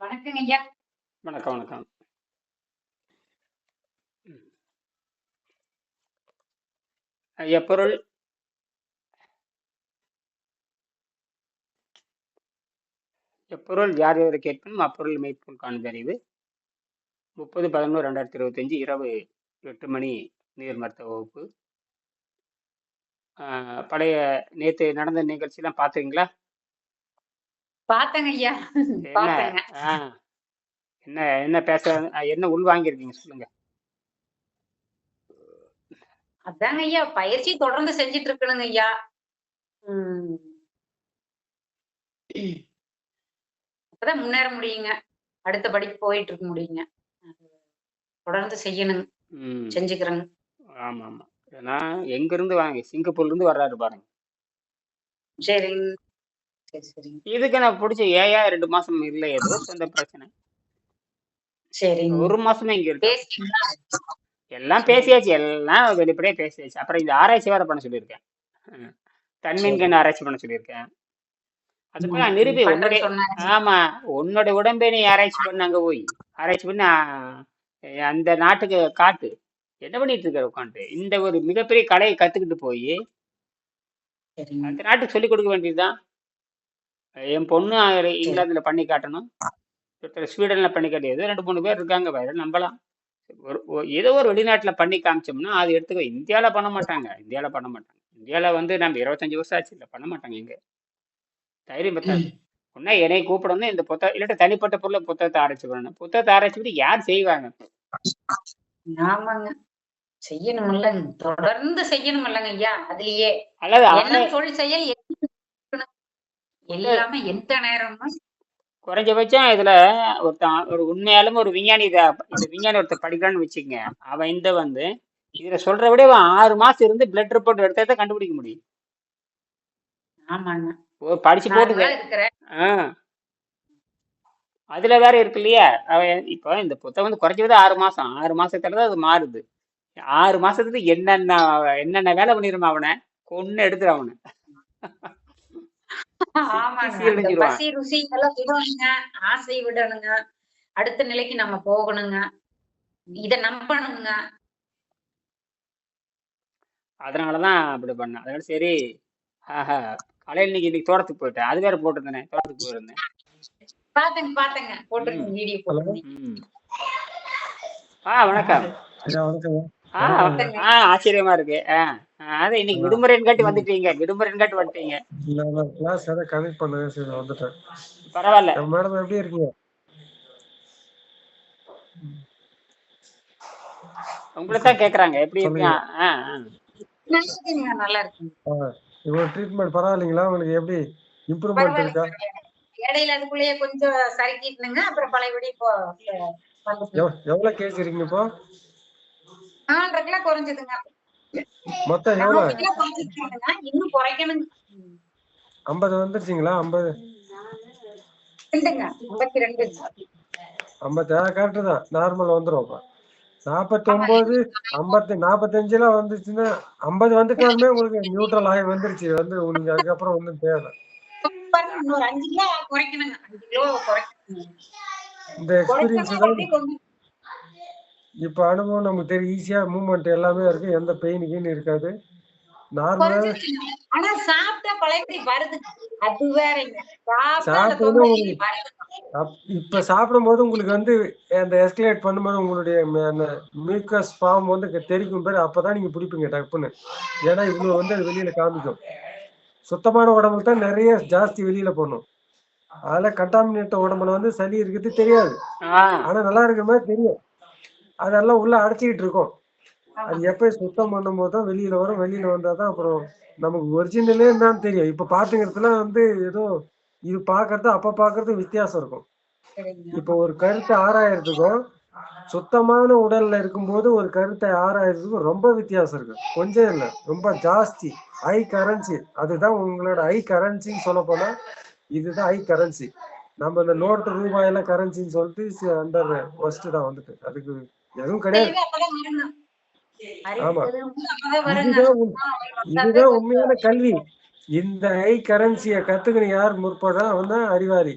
வணக்கங்க ஐயா. வணக்கம் வணக்கம். ம். எப்பொருள் எப்பொருள் யார் யாரை கேட்பனும் அப்பொருள் மெய்ப்பொருள் காண்பறிவு முப்பது பதினொன்று ரெண்டாயிரத்தி இருபத்தஞ்சு இரவு எட்டு மணி நீர் மருத்துவ வகுப்பு. பழைய நேற்று நடந்த நிகழ்ச்சியெலாம் பார்த்துறீங்களா பார்த்தங்க ஐயா. ஆ. என்ன என்ன பேச என்ன உள் வாங்கியிருக்கீங்க சொல்லுங்க. அதாங்க ஐயா பயிற்சி தொடர்ந்து செஞ்சுட்டு இருக்கணுங்க ஐயா அப்பதான் முன்னேற முடியுங்க. அடுத்த படிக்கு போயிட்டு இருக்க முடியுங்க. தொடர்ந்து செய்யணுங்க. செஞ்சுக்கிறேங்க. ஆமா ஆமா ஏன்னா எங்க இருந்து வாங்க சிங்கப்பூர்ல இருந்து வர்றாரு பாருங்க. சரிங்க. சரி இதுக்கு நான் பிடிச்ச ஏயா ரெண்டு மாசம் இல்ல ஏதோ சொந்த பிரச்சனை. சரிங்க. ஒரு மாசமே இங்க இருக்கு. எல்லாம் பேசியாச்சு எல்லாம் வெளிப்படையா பேசியாச்சு. அப்புறம் இந்த ஆராய்ச்சி வேற பண்ண சொல்லியிருக்கேன். தன்மீன்கண் ஆராய்ச்சி பண்ண சொல்லியிருக்கேன். அதுக்கு நான் நிரூபி உன்னுடைய ஆமா உன்னோட உடம்பை நீ ஆராய்ச்சி பண்ண அங்க போய். ஆராய்ச்சி பண்ணி அந்த நாட்டுக்கு காட்டு. என்ன பண்ணிட்டு இருக்க உட்காந்து இந்த ஒரு மிகப்பெரிய கலையை கத்துக்கிட்டு போய் அந்த நாட்டுக்கு சொல்லிக் கொடுக்க வேண்டியதுதான். என் பொண்ணு இங்கிலாந்துல பண்ணி காட்டணும். ஒருத்தர் ஸ்வீடன்ல பண்ணி காட்டியது. ரெண்டு மூணு பேர் இருக்காங்க. வேற நம்பலாம். ஒரு ஏதோ ஒரு வெளிநாட்டுல பண்ணி காமிச்சோம்னா அது எடுத்துக்கோ இந்தியால பண்ண மாட்டாங்க. இந்தியால பண்ண மாட்டாங்க. இந்தியால வந்து நம்ம இருபத்தஞ்சு வருஷம் ஆச்சு. இல்ல பண்ண மாட்டாங்க இங்க. தைரியம் பத்தாது. ஒன்னா என்னை கூப்பிடணும் இந்த புத்தகம் இல்லாட்ட தனிப்பட்ட பொருளை புத்தகத்தை ஆராய்ச்சி பண்ணணும் புத்தகத்தை ஆராய்ச்சி பண்ணி யார் செய்வாங்க? ஆமாங்க. செய்யணும் இல்லைங்க தொடர்ந்து செய்யணும் இல்லைங்க ஐயா. அதுலயே அல்லது அவனே செயல் இருக்கணும். எல்லாமே எந்த நேரமும் குறைஞ்சபட்சம் இதுல ஒருத்தன் ஒரு உண்மையாலும் ஒரு விஞ்ஞானி இத இந்த விஞ்ஞானி ஒருத்தர் படிக்கிறான்னு வச்சுக்கங்க. அவன் இந்த வந்து இதுல சொல்ற விட அவன் ஆறு மாசம் இருந்து பிளட் ரிப்போர்ட் எடுத்தா தான் கண்டுபிடிக்க முடியும். ஆமாங்க. படிச்சு போட்டு அதுல வேற இருக்கு இல்லையா? அவன் இப்போ இந்த புத்தகம் வந்து குறைஞ்சது ஆறு மாசம். ஆறு மாசத்துல தான் அது மாறுது. ஆறு மாசத்துக்கு என்னென்ன என்னென்ன வேலை பண்ணிருமா அவனை? கொன்னு எடுத்துரு அவனை. ஆமாங்க. பசி ருசி எல்லாம் விடணுங்க. ஆசை விடணுங்க. அடுத்த நிலைக்கு நம்ம போகணுங்க. இத நம்பணுங்க. அதனாலதான் அப்படி பண்ணேன். அதனால சரி ஆஹா காலையில் இன்னைக்கு இன்னைக்கு தோட்டத்துக்கு போயிட்டேன். அது வேற போட்டிருந்தேனே தோட்டத்துக்கு போயிருந்தேன். பாத்தங்க பாத்தங்க. போட்டிருக்கீங்க வீடியோ ம். ஆ வணக்கம். ஆச்சரியமா இருக்கு. ஆ ஆ, அது இன்னைக்கு விடுமுறைன்னு காட்டி. வந்துட்டீங்க. விடுமுறைன்னு காட்டி வந்துட்டீங்க. இல்ல நான் கிளாஸ் ஏதாவது கனெக்ட் பண்ண சரி வந்துட்டேன். பரவாயில்ல. மேடம் எப்படி இருக்கீங்க? உங்களை தான் கேக்குறாங்க. எப்படி இருக்கீங்க? நல்லா இருக்குங்க. நல்லா இருக்குங்க. ஆ இவ்வளோ ட்ரீட்மெண்ட் பரவாயில்லைங்களா? உங்களுக்கு எப்படி? இம்ப்ரூவ்மெண்ட் இருக்கா? இடையில அதுக்குள்ளேயே கொஞ்சம் சறுக்கிட்டுனுங்க. அப்புறம் பழையபடி இப்போ வந்துட்டுங்க எவ் எவ்வளோ கேஜி இருக்கீங்க இப்போ? நாலரை கிலோ குறைஞ்சதுங்க. மொத்தம் எவ்வளோ நாலு கிலோ குறைஞ்சிருக்காங்க இன்னும் குறைக்கணுங்க. ஐம்பது வந்துருச்சிங்களா? ஐம்பது. ரெண்டுங்க. ஐம்பத்தி ரெண்டு ஐம்பத்தி ஆ கரெக்டு தான். நார்மல் வந்துடும் நாற்பத்தி ஆமா ஒம்பது ஐம்பத்தி நாற்பத்தஞ்சுலாம் வந்துச்சுன்னா ஐம்பது வந்துட்டாலுமே உங்களுக்கு நியூட்ரல் ஆகி வந்துருச்சு. வந்து உங்களுக்கு அதுக்கப்புறம் ஒன்றும் தேவை. இந்த எக்ஸ்பீரியன்ஸ் தான். இப்போ அனுபவம் நமக்கு தெரியும் ஈஸியாக மூவ்மெண்ட் எல்லாமே இருக்கு. எந்த பெயின் கீன் இருக்காது. நார்மலாக குறைஞ்சிருச்சுங்க. ஆனா சாப்பிட்டா பழையபடி வருது. அது வேறங்க உங்களுக்கு இப்ப சாப்பிடும்போது உங்களுக்கு வந்து அந்த எஸ்கலேட் பண்ணும்போது உங்களுடைய அந்த மியூக்கஸ் ஃபார்ம் வந்து தெரிக்கும் பேர் அப்பதான் நீங்க பிடிப்பீங்க டப்புன்னு ஏன்னா இவ்வளவு வந்து அது வெளியில காமிக்கும். சுத்தமான உடம்புல தான் நிறைய ஜாஸ்தி வெளியில போடணும். அதில் கண்டாமினேட்ட உடம்புல வந்து சளி இருக்கிறது தெரியாது. ஆனா நல்லா இருக்கிற மாதிரி தெரியும். அதெல்லாம் உள்ள அடைச்சிக்கிட்டு இருக்கும். அது எப்போ சுத்தம் பண்ணும்போது தான் வெளியில வரும் வெளியில வந்தா தான் அப்புறம் நமக்கு ஒரிஜினலே என்னன்னு தெரியும். இப்ப பாத்துக்கிறதுல வந்து ஏதோ இது பாக்குறது அப்ப பாக்குறது வித்தியாசம் இருக்கும். இப்போ ஒரு கருத்தை ஆராயறதுக்கும் சுத்தமான உடல்ல இருக்கும்போது ஒரு கருத்தை ஆராயறதுக்கும் ரொம்ப வித்தியாசம் இருக்கு. கொஞ்சம் இல்லை ரொம்ப ஜாஸ்தி. ஹை கரன்சி அதுதான் உங்களோட ஹை கரன்சின்னு சொல்ல போனா இதுதான் ஹை கரன்சி நம்ம இந்த நோட்டு ரூபாயெல்லாம் கரன்சின்னு சொல்லிட்டு அண்டர் ஃபர்ஸ்ட் தான் வந்துட்டு. அதுக்கு எதுவும் கிடையாது. ஆமா. இதுதான் உண்மையான கல்வி. இந்த ஹை கரன்சியை கத்துக்கணும் யார் முற்படுறா அவன் தான் அறிவாளி.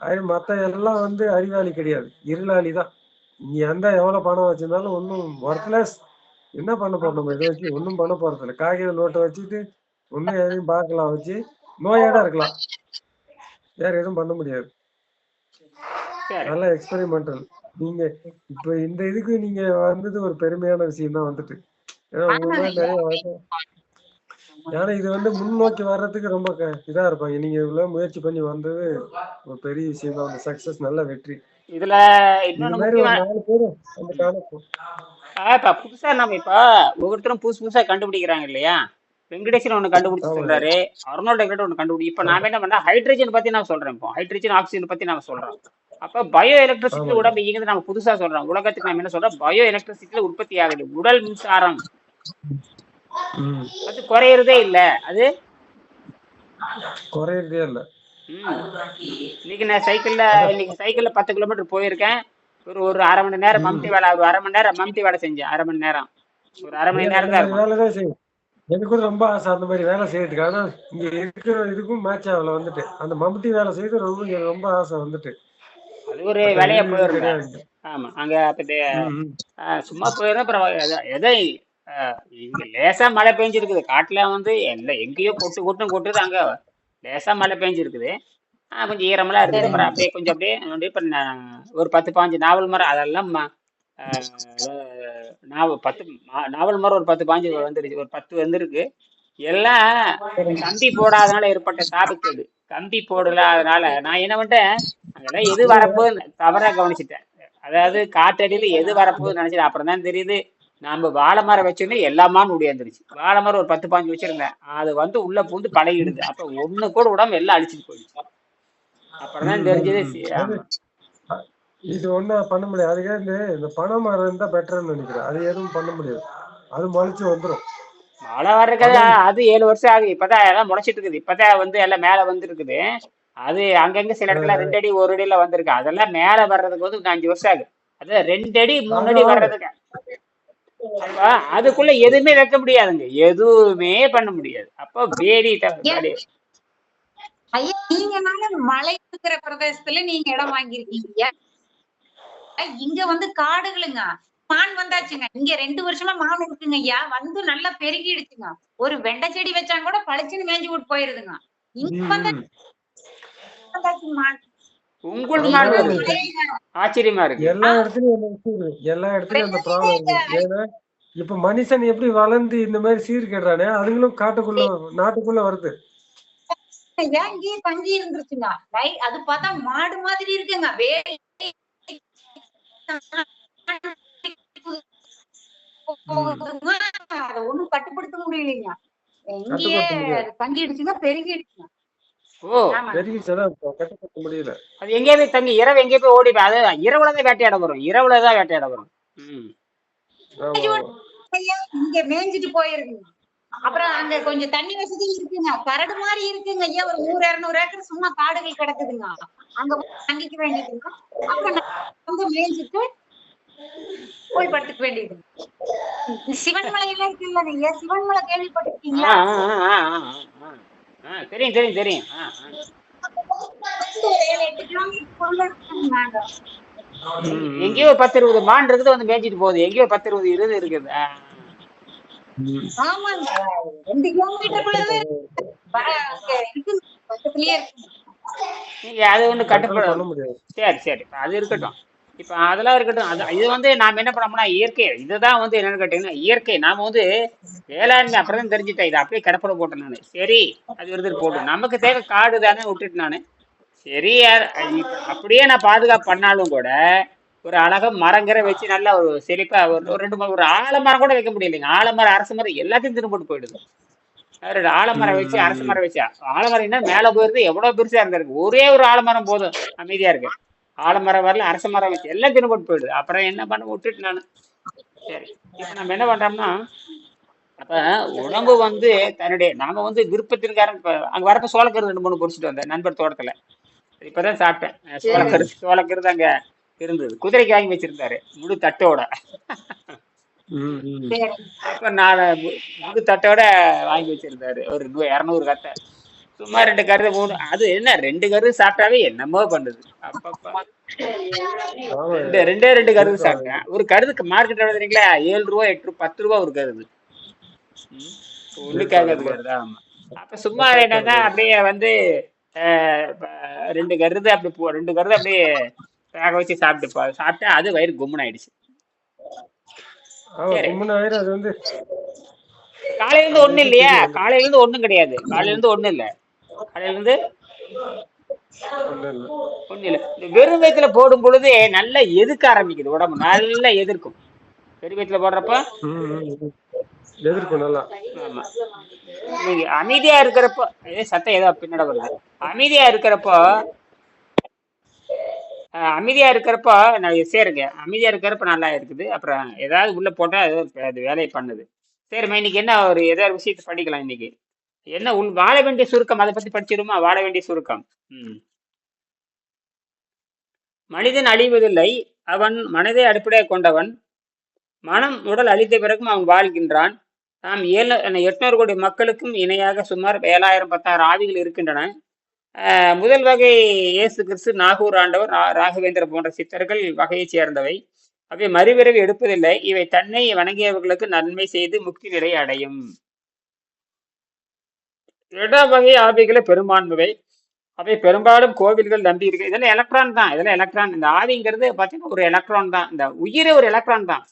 அது மத்த எல்லாம் வந்து அறிவாளி கிடையாது. இருளாளி தான் நீ எந்த எவ்வளவு பணம் வச்சிருந்தாலும் ஒன்றும் ஒர்த்லெஸ் என்ன பண்ண போறோம் நம்ம? இதை வச்சு ஒன்றும் பண்ண போறது இல்லை. காகித நோட்டை வச்சுட்டு ஒன்றும் எதையும் பார்க்கலாம் வச்சு நோயோட இருக்கலாம். வேற எதுவும் பண்ண முடியாது. நல்ல எக்ஸ்பெரிமெண்டல் நீங்க இப்ப இந்த இதுக்கு நீங்க வந்தது ஒரு பெருமையான விஷயம் தான் வந்துட்டு. ஏன்னா இது வந்து முன்னோக்கி வர்றதுக்கு ரொம்ப க- இதா இருப்பாங்க நீங்க இவ்வளவு முயற்சி பண்ணி வந்தது ஒரு பெரிய விஷயம் தான். அந்த சக்சஸ் நல்ல வெற்றி. இதுல இப்ப புதுசா நம்ம இப்ப ஒவ்வொருத்தரும் புதுசு புதுசா கண்டுபிடிக்கிறாங்க இல்லையா? வெங்கடேசன் ஒண்ணு கண்டுபிடிச்சு சொல்றாரு. அருணோட டெக்ரேட் ஒண்ணு கண்டுபிடி இப்ப நாம என்ன பண்ணா ஹைட்ரஜன் பத்தி நான் சொல்றேன் இப்போ. ஹைட்ரஜன் ஆக்சிஜன் பத்தி நாம சொல்றோம் அப்ப பயோ எலக்ட்ரிசிட்டி உடம்பு இயங்குது நம்ம புதுசா சொல்றோம். உலகத்துக்கு நம்ம என்ன சொல்றோம்? பயோ எலக்ட்ரிசிட்டில உற்பத்தி ஆகுது. உடல் மின்சாரம். அது குறையறதே இல்ல. அது? குறையறதே இல்ல. இன்னைக்கு நான் சைக்கிள்ல இன்னைக்கு சைக்கிள்ல பத்து கிலோமீட்டர் போயிருக்கேன். ஒரு ஒரு அரை மணி நேரம் ம் மம்டி வேலை ஒரு அரை மணி நேரம் மம்டி வேலை செஞ்சேன். அரை மணி நேரம். ஒரு அரை மணி நேரம் தான் எனக்கு ரொம்ப ஆசை அந்த மாதிரி வேலை செய்யறதுக்கு. ஆனா இங்க இருக்கிற இதுக்கும் மேட்ச் ஆகல வந்துட்டு. அந்த மம்முட்டி வேலை செய்யறது ரொம்ப ரொம்ப ஆசை வந்துட்டு. ஒரு வேலையா போயிருந்தேன் ஆமா அங்க சும்மா அப்புறம் எத- லேசா மழை பெஞ்சிருக்குது. காட்டுல வந்து எல்லாம் எங்கேயோ கொட்டு கொட்டும் கொட்டுது. அங்க லேசா மழை பெஞ்சிருக்குது. கொஞ்சம் ஈரமெல்லாம் இருக்குது. அப்புறம் அப்படியே கொஞ்சம் அப்படியே இப்ப ஒரு பத்து பாஞ்சு நாவல் மரம் அதெல்லாம் நாவல் பத்து நாவல் மரம் ஒரு பத்து பாஞ்சு வந்துருச்சு. ஒரு பத்து வந்திருக்கு. எல்லாம் கம்பி போடாதனால ஏற்பட்ட சாபக்கேடு கம்பி போடலாதனால நான் என்ன பண்ணிட்டேன் அங்கெல்லாம் எது வரப்போகுது தவறா கவனிச்சிட்டேன். அதாவது காற்றடியில எது வரப்போகுதுன்னு நினைச்சிட்டு அப்புறம் தான் தெரியுது நம்ம வாழை மரம் வச்சோன்னே எல்லாமான்னு முடியாந்துருச்சு வாழை மரம் ஒரு பத்து பாஞ்சு வச்சிருந்தேன். அது வந்து உள்ள பூந்து பழகிடுது. அப்ப ஒண்ணு கூட விடாம எல்லாம் அழிச்சிட்டு போயிடுச்சு. அப்புறம் தான் தெரிஞ்சது இது ஒண்ணும் பண்ண முடியாது. அதுக்கே இந்த பனை மரம் இருந்தா பெட்டர்னு நினைக்கிறேன். அது எதுவும் பண்ண முடியாது. அது முளைச்சு வந்துரும். மழை வர்றதுக்கு அது ஏழு வருஷம் ஆகுது. இப்பதான் எல்லாம் முளைச்சிட்டு இருக்குது இப்பதான் வந்து எல்லாம் மேல வந்துருக்குது. அது அங்கங்க சில இடத்துல ரெண்டு அடி ஒரு அடியில வந்திருக்கு. அதெல்லாம் மேல வர்றதுக்கு வந்து இன்னும் அஞ்சு வருஷம் ஆகுது. அது ரெண்டு அடி மூணு அடி வர்றதுக்கு அதுக்குள்ள எதுவுமே வைக்க முடியாதுங்க. எதுவுமே பண்ண முடியாது. அப்ப வடி ஐயா நீங்கனால மழை இருக்கிற பிரதேசத்துல நீங்க இடம் வாங்கியிருக்கீங்க. ஐயா, இங்க வந்து காடுகளுங்க. மான் வந்தாச்சுங்க. இங்க ரெண்டு வருஷமா மான் இருக்குங்க ஐயா. வந்து நல்லா பெருகிடுச்சுங்க. ஒரு வெண்டை செடி வச்சா கூட பளிச்சுன்னு மேய்ஞ்சு விட்டு போயிருதுங்க. இங்க வந்தாச்சு மான். ஆச்சரியமா இருக்கு. எல்லா இடத்துலயும் எல்லா இடத்துலயும் அந்த ப்ராப்ளம் ரெண்டு இருக்கு. ஏன்னா இப்ப மனுஷன் எப்படி வளர்ந்து இந்த மாதிரி சீர்கேடுறானே அதுங்களும் காட்டுக்குள்ள நாட்டுக்குள்ள வருது. ஏன் இங்கேயே தங்கி இருந்துருச்சுங்க. அது பார்த்தா மாடு மாதிரி இருக்குங்க. அதை ஒண்ணும் கட்டுப்படுத்த முடியலைங்க. இங்கேயே கட்டுப்படுத்த முடியாது. அது தங்கிடுச்சுங்க பெருகிடுச்சுங்க. ஓ ஆமாங்க பெருகிடுச்சுதான் கட்டுப்படுத்த முடியல. அது எங்கேயே போய் தங்கி இரவு எங்கேயே போய் ஓடி அது இரவுல தான் வேட்டையாட வரும் இரவுல தான் வேட்டையாட வரும் இங்க மேய்ஞ்சிட்டு போயிருக்குங்க அப்புறம் அங்க கொஞ்சம் தண்ணி வசதி இருக்குங்க. கரடு மாதிரி இருக்குங்க. ஐயா ஒரு நூறு இருநூறு ஏக்கர் சும்மா காடுகள் கிடக்குதுங்க. அங்க தங்கிக்க வேண்டியதுங்க அப்புறம் வந்து மேய்ஞ்சிட்டு போய் படுத்துக்க வேண்டியது சிவன்மலை எல்லாம் இருக்குல்ல ஐயா சிவன்மலை கேள்விப்பட்டிருக்கீங்களா தெரியும் தெரியும் தெரியும். நாங்க எங்கேயோ பத்து இருபது மான் இருக்குது வந்து மேய்ச்சிட்டு போகுது. எங்கேயோ பத்து இருபது இருபது இருக்குது ஆமாங்க. ரெண்டு கிலோமீட்டருக்குள்ளவே இருக்கு பக்கத்துலயே இருக்கு. நீங்க அது ஒண்ணு கட்டுப்பட சரி சரி. அது இருக்கட்டும். இப்ப அதெல்லாம் இருக்கட்டும். அது இது வந்து நாம என்ன பண்ணோம்னா இயற்கை. இதுதான் வந்து என்னன்னு கேட்டீங்கன்னா இயற்கை. நாம வந்து வேளாண்மை அப்புறம் தான் தெரிஞ்சுட்டேன். இதை அப்படியே கடப்பட போட்டேன் நானு. சரி அது இருந்துட்டு போட்டு நமக்கு தேவை காடு தானே விட்டுட்டு நானு. சரி அப்படியே நான் பாதுகாப்பு பண்ணாலும் கூட ஒரு அழகா மரங்கிற வச்சு நல்லா ஒரு செழிப்பா ஒரு ரெண்டு மரம் ஒரு ஆலமரம் கூட வைக்க முடியலைங்க ஆலமரம் அரச மரம் எல்லாத்தையும் திரும்பிட்டு போயிடுது. ரெண்டு ஆலமரம் வச்சு அரசு அரச மரம் வச்சு. ஆலமரம் என்ன மேல போயிருது? எவ்வளவு பெருசா இருந்திருக்கு. ஒரே ஒரு ஆலமரம் போதும். அமைதியா இருக்கு. ஆலமரம் வரல அரச மரம் வச்சு எல்லாம் திரும்ப போயிடுது. அப்புறம் என்ன பண்ண விட்டுட்டு நானு. சரி இப்ப நம்ம என்ன பண்றோம்னா அப்ப உடம்பு வந்து தன்னுடைய நாம வந்து விருப்பத்திற்காரன் அங்க வரப்ப சோளக்கருது ரெண்டு மூணு பொறிச்சிட்டு வந்தேன் நண்பர் தோட்டத்துல. இப்பதான் சாப்பிட்டேன். சரி. சோளக்கருது சோளக்கருது அங்க இருந்தது. குதிரைக்கு வாங்கி வச்சிருந்தாரு முழு தட்டோட. மு- முழு தட்டோட வாங்கி வச்சிருந்தாரு. ஒரு இருநூறு கட்டை சும்மா ரெண்டு கரு மூணு அது என்ன ரெண்டு கரு சாப்பிட்டாவே என்னமோ பண்ணுது. ரெண்டு ரெண்டே ரெண்டு கருது சாப்பிட்டேன். ஒரு கருதுக்கு மார்க்கெட் எழுதுறீங்களா ஏழு ரூபா எட்டு ரூபா பத்து ரூபா ஒரு கருது. ஒண்ணுக்காக கருது? ஆமா. அப்ப சும்மா என்னன்னா அப்படியே வந்து ரெண்டு கருது அப்படி போ ரெண்டு கருது அப்படியே வேக வச்சு சாப்பிட்டு சாப்பிட்டா அது வயிறு கும்முன்னு ஆயிடுச்சு. காலையில இருந்து ஒண்ணும் இல்லையா? காலையில இருந்து ஒண்ணும் கிடையாது. காலையில இருந்து ஒண்ணும் இல்ல. காலையில இருந்து வெறும் வயிற்றுல போடும் பொழுது நல்லா எதிர்க்க ஆரம்பிக்குது உடம்பு? நல்லா எதிர்க்கும். வெறும் வயிற்றுல போடுறப்ப. எதிர்க்கும் நல்லா. ஆமா. நீங்க அமைதியா இருக்கிறப்போ ஏதோ சத்தம் ஏதோ பின்னட வருது. அமைதியா இருக்கிறப்போ அமைதியா இருக்கிறப்போ நான் சேருங்க. அமைதியா இருக்கிறப்ப நல்லா இருக்குது. அப்புறம் ஏதாவது உள்ள போட்டா அது அது வேலையை பண்ணுது. சரிம்மா இன்னைக்கு என்ன ஒரு ஏதாவது விஷயத்தை படிக்கலாம் இன்னைக்கு. என்ன உள் வாழ வேண்டிய சுருக்கம் அதை பத்தி படிச்சிருமா வாழ வேண்டிய சுருக்கம். ம். மனிதன் அழிவதில்லை அவன் மனதை அடிப்படையாக கொண்டவன். மனம் உடல் அழித்த பிறகும் அவன் வாழ்கின்றான். நாம் ஏழு எட்நூறு கோடி மக்களுக்கும் இணையாக சுமார் ஏழாயிரம் பத்தாயிரம் ஆவிகள் இருக்கின்றன. முதல் வகை இயேசு கிறிஸ்து நாகூர் ஆண்டவர் ராகவேந்திர போன்ற சித்தர்கள் வகையைச் சேர்ந்தவை. அவை மறுபிறவி எடுப்பதில்லை. இவை தன்னை வணங்கியவர்களுக்கு நன்மை செய்து முக்தி நிலை அடையும். இரண்டாம் வகை ஆவிகளை பெரும்பான்மை அவை பெரும்பாலும் கோவில்கள் நம்பி இருக்கு இதெல்லாம் எலக்ட்ரான் தான் இதெல்லாம் எலக்ட்ரான் இந்த ஆவிங்கிறது பார்த்தீங்கன்னா ஒரு எலக்ட்ரான் தான். இந்த உயிரே ஒரு எலக்ட்ரான் தான்.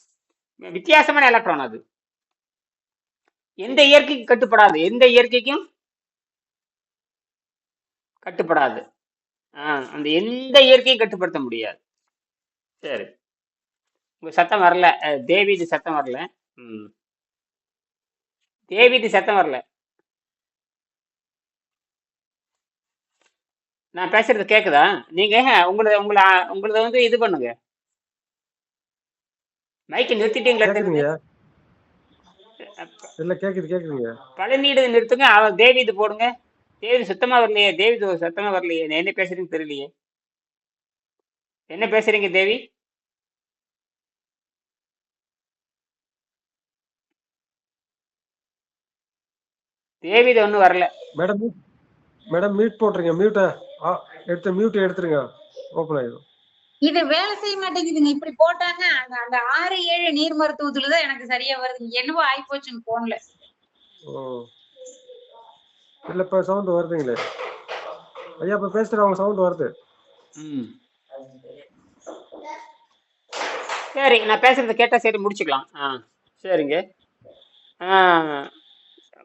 வித்தியாசமான எலக்ட்ரான் அது. எந்த இயற்கைக்கும் கட்டுப்படாது. எந்த இயற்கைக்கும் கட்டுப்படாது. ஆஹ் அந்த எந்த இயற்கையும் கட்டுப்படுத்த முடியாது. சரி. உங்க சத்தம் வரல. அஹ் தேவிது சத்தம் வரல. ம். தேவிது சத்தம் வரல. நான் பேசுறது கேக்குதா? நீங்க உங்களை உங்களை உங்களத வந்து இது பண்ணுங்க. மைக்கை நிறுத்திட்டீங்களா இல்ல கேக்குது கேக்குதுங்க. பழநீடு நிறுத்துங்க அவன் தேவிது போடுங்க. தேவி சுத்தமா வரலையே தேவி சத்தமா வரலையே நான் என்ன பேசுறீங்கன்னு தெரியலையே. என்ன பேசுறீங்க தேவி? தேவிது ஒன்றும் வரல. மேடம் மேடம் மியூட் போட்டுருங்க மியூட்டை எடுத்து மியூட் எடுத்துருங்க. ஓப்பன் ஆயிடும். இது வேலை செய்ய மாட்டேங்குதுங்க. இப்படி போட்டாங்க அந்த அந்த ஆறு ஏழு நீர் மருத்துவத்துலதான் எனக்கு சரியா வருது என்னவோ ஆயிப்போச்சுங்க போன்ல ஓ. இல்ல இப்ப சவுண்ட் வருதுங்களே. ஐயா இப்ப பேசுறவங்க சவுண்ட் வருது. ம். சரி நான் பேசுறத கேட்டா சரி முடிச்சுக்கலாம். ஆ சரிங்க.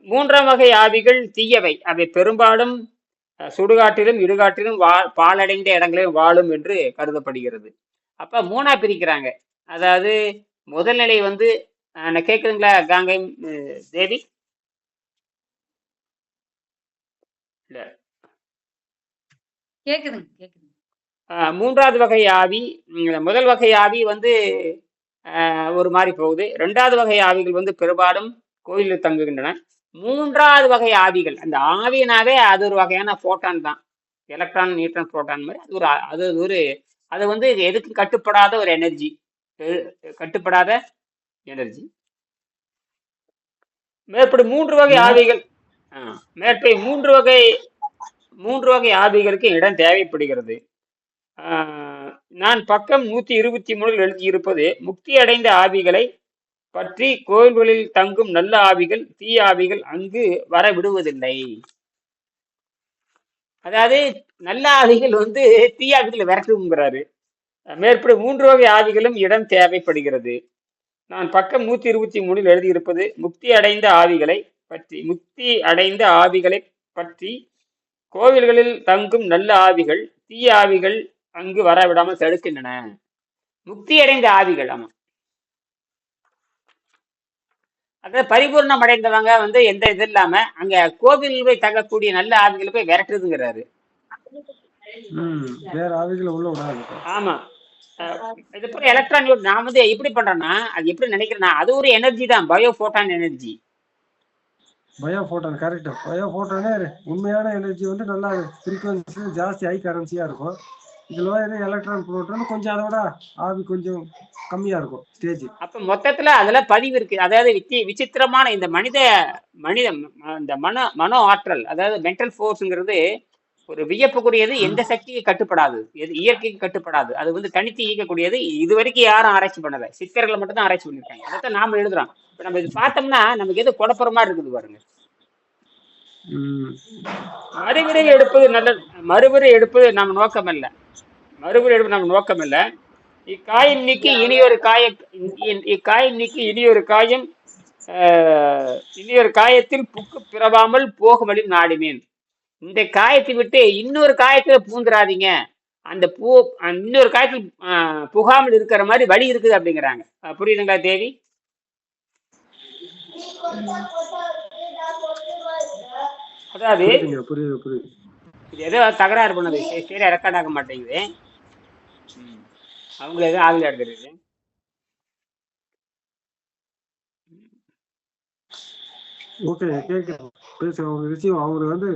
மூன்றாம் வகை ஆவிகள் தீயவை. அவை பெரும்பாலும் சுடுகாட்டிலும் இடுகாட்டிலும் வா பாலடைந்த இடங்களிலும் வாழும் என்று கருதப்படுகிறது. அப்ப மூணா பிரிக்கிறாங்க. அதாவது முதல் நிலை வந்து கேக்குதுங்களா காங்கை தேவி? மூன்றாவது வகை ஆவி முதல் வகை ஆவி வந்து ஒரு மாதிரி போகுது. ரெண்டாவது வகை ஆவிகள் வந்து பெரும்பாலும் கோயிலில் தங்குகின்றன. மூன்றாவது வகை ஆவிகள். அந்த ஆவினாவே அது ஒரு வகையான போட்டான் தான். எலக்ட்ரான் நியூட்ரான் புரோட்டான் மாதிரி அது ஒரு அது ஒரு அது வந்து எதுக்கு கட்டுப்படாத ஒரு எனர்ஜி கட்டுப்படாத எனர்ஜி மேற்படி மூன்று வகை ஆவிகள். மேற்படி மூன்று வகை மூன்று வகை ஆவிகளுக்கு இடம் தேவைப்படுகிறது. நான் பக்கம் நூத்தி இருபத்தி மூணில் எழுதியிருப்பது முக்தி அடைந்த ஆவிகளை பற்றி கோயில்களில் தங்கும் நல்ல ஆவிகள் தீய ஆவிகள் அங்கு வர விடுவதில்லை அதாவது நல்ல ஆவிகள் வந்து தீய ஆவிகளை விரட்டுங்கிறாரு மேற்படி மூன்று வகை ஆவிகளும் இடம் தேவைப்படுகிறது. நான் பக்கம் நூத்தி இருபத்தி மூணில் எழுதியிருப்பது முக்தி அடைந்த ஆவிகளை பற்றி முக்தி அடைந்த ஆவிகளை பற்றி கோவில்களில் தங்கும் நல்ல ஆவிகள் தீய ஆவிகள் அங்கு வர விடாமல் தடுக்கின்றன. முக்தி அடைந்த ஆவிகள் ஆமாம் அதாவது பரிபூர்ணம் அடைந்தவங்க வந்து எந்த இது இல்லாம அங்க கோவில் போய் தங்கக்கூடிய நல்ல ஆவிகளை போய் விரட்டுதுங்கிறாரு ம் வேற ஆவிகளை உள்ள விடாது. ஆமா. இது போல எலக்ட்ரான் நான் வந்து எப்படி பண்றேன்னா அது எப்படி நினைக்கிறேன்னா அது ஒரு எனர்ஜி தான் bio photon energy bio photon correct bio போட்டானே உண்மையான எனர்ஜி வந்து நல்லா ஃப்ரீக்வன்சி ஜாஸ்தி ஹை கரன்சியா இருக்கும். இதுல ஏதோ எலக்ட்ரான் புரோட்டான் கொஞ்சம் அதோட ஆவி கொஞ்சம் கம்மியா இருக்கும் ஸ்டேஜ் அப்ப மொத்தத்துல அதுல பதிவு இருக்கு. அதாவது வித்தி விசித்திரமான இந்த மனித மனித இந்த மன மனோ ஆற்றல் அதாவது மென்டல் ஃபோர்ஸ்ங்கிறது ஒரு வியப்புக்குரியது எந்த சக்திக்கு கட்டுப்படாது. எது இயற்கைக்கு கட்டுப்படாது. அது வந்து தனித்து இயக்கக்கூடியது. இது வரைக்கும் யாரும் ஆராய்ச்சி பண்ணல. சித்தர்களை மட்டும் தான் ஆராய்ச்சி பண்ணிருக்காங்க அதைத்தான் நாம எழுதுறோம். இப்ப நம்ம இது பார்த்தோம்னா நமக்கு எது குழப்பற மாதிரி இருக்குது பாருங்க. உம் எடுப்பது நல்லது மறுபிறை எடுப்பது நம் நோக்கம் அல்ல மறுபிறை எடுப்பது நம் நோக்கம் அல்ல இக்காயம் நீக்கி இனியொரு காய இக்காயம் நீக்கி இனியொரு காயம் ஆஹ், இனியொரு காயத்தில் புக்கு பிறவாமல் போகும்படி நாடுமேன் இந்த காயத்தை விட்டு இன்னொரு காயத்துல பூந்துராதீங்க அந்த பூ அந்த இன்னொரு காயத்தில் புகாமல் இருக்கிற மாதிரி வழி இருக்குது அப்படிங்கிறாங்க. புரியுதுங்களா தேவி? அதாவது புரியுது புரியுது. இது ஏதோ தகராறு பண்ணுது. சரி, சரியா ரெக்கார்ட் ஆக மாட்டேங்குது. அவங்க ஏதோ ஆகல எடுக்கிறது ஓகே கேட்குறேன். பேச அவங்க ரிசீவ் அவர் வந்து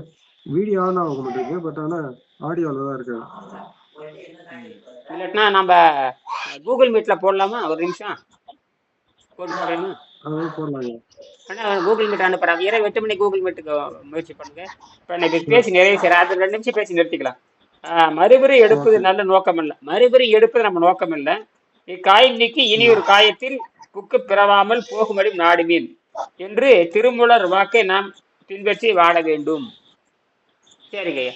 வீடியோ ஆன் ஆக மாட்டேங்குது பட் ஆனா ஆடியோல தான் இருக்காங்க இல்லாட்டினா நம்ம கூகுள் மீட்ல போடலாமா? ஒரு நிமிஷம். போட்டு ஆனால் கூகுள் மீட் அனுப்புறாங்க இரவு எட்டு கூகுள் மீட்டுக்கு முயற்சி பண்ணுங்க. இப்போ எனக்கு பேசி நிறைய சரி அது ரெண்டு நிமிஷம் பேசி நிறுத்திக்கலாம். ஆஹ் மறுபடி எடுப்பது நல்ல நோக்கம் இல்லை மறுபடி எடுப்பது நம்ம நோக்கம் இல்லை இக்காயம் நீக்கி இனி ஒரு காயத்தில் புக்கு பிறவாமல் போகும்படி நாடுவீன் என்று திருமூலர் வாக்கை நாம் பின்பற்றி வாழ வேண்டும். சரிங்க ஐயா.